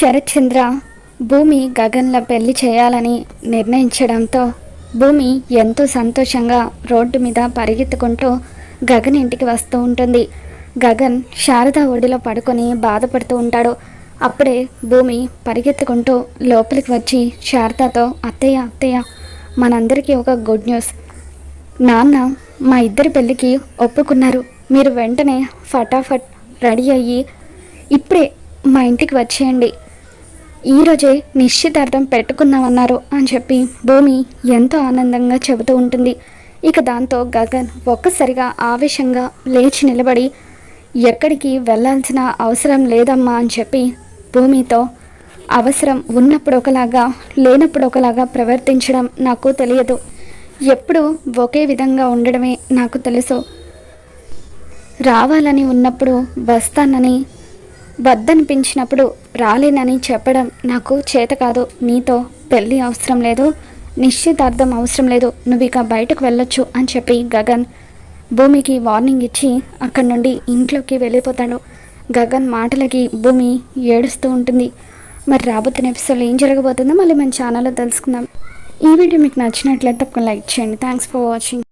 శరత్చంద్ర భూమి గగన్ల పెళ్ళి చేయాలని నిర్ణయించడంతో భూమి ఎంతో సంతోషంగా రోడ్డు మీద పరిగెత్తుకుంటూ గగన్ ఇంటికి వస్తూ ఉంటుంది. గగన్ శారద ఒడిలో పడుకొని బాధపడుతూ ఉంటాడు. అప్పుడే భూమి పరిగెత్తుకుంటూ లోపలికి వచ్చి శారదతో అత్తయ్య అత్తయ్య మనందరికీ ఒక గుడ్ న్యూస్. నాన్న మా ఇద్దరి పెళ్ళికి ఒప్పుకున్నారు. మీరు వెంటనే ఫటాఫట్ రెడీ అయ్యి ఇప్పుడే మా ఇంటికి వచ్చేయండి. ఈరోజే నిశ్చితార్థం పెట్టుకున్నామన్నారు అని చెప్పి భూమి ఎంతో ఆనందంగా చెబుతూ ఉంటుంది. ఇక దాంతో గగన్ ఒక్కసారిగా ఆవేశంగా లేచి నిలబడి ఎక్కడికి వెళ్ళాల్సిన అవసరం లేదమ్మా అని చెప్పి భూమితో అవసరం ఉన్నప్పుడు ఒకలాగా లేనప్పుడు ఒకలాగా ప్రవర్తించడం నాకు తెలియదు. ఎప్పుడు ఒకే విధంగా ఉండడమే నాకు తెలుసు. రావాలని ఉన్నప్పుడు వస్తానని వద్దనిపించినప్పుడు రాలేనని చెప్పడం నాకు చేత కాదు. నీతో పెళ్ళి అవసరం లేదు. నిశ్చితార్థం అవసరం లేదు. నువ్వు ఇక బయటకు వెళ్ళొచ్చు అని చెప్పి గగన్ భూమికి వార్నింగ్ ఇచ్చి అక్కడి నుండి ఇంట్లోకి వెళ్ళిపోతాడు. గగన్ మాటలకి భూమి ఏడుస్తూ ఉంటుంది. మరి రాబోతున్న ఎపిసోడ్లో ఏం జరగబోతుందో మళ్ళీ మన ఛానల్లో తెలుసుకుందాం. ఈ వీడియో మీకు నచ్చినట్లయితే తప్పకుండా లైక్ చేయండి. Thanks for watching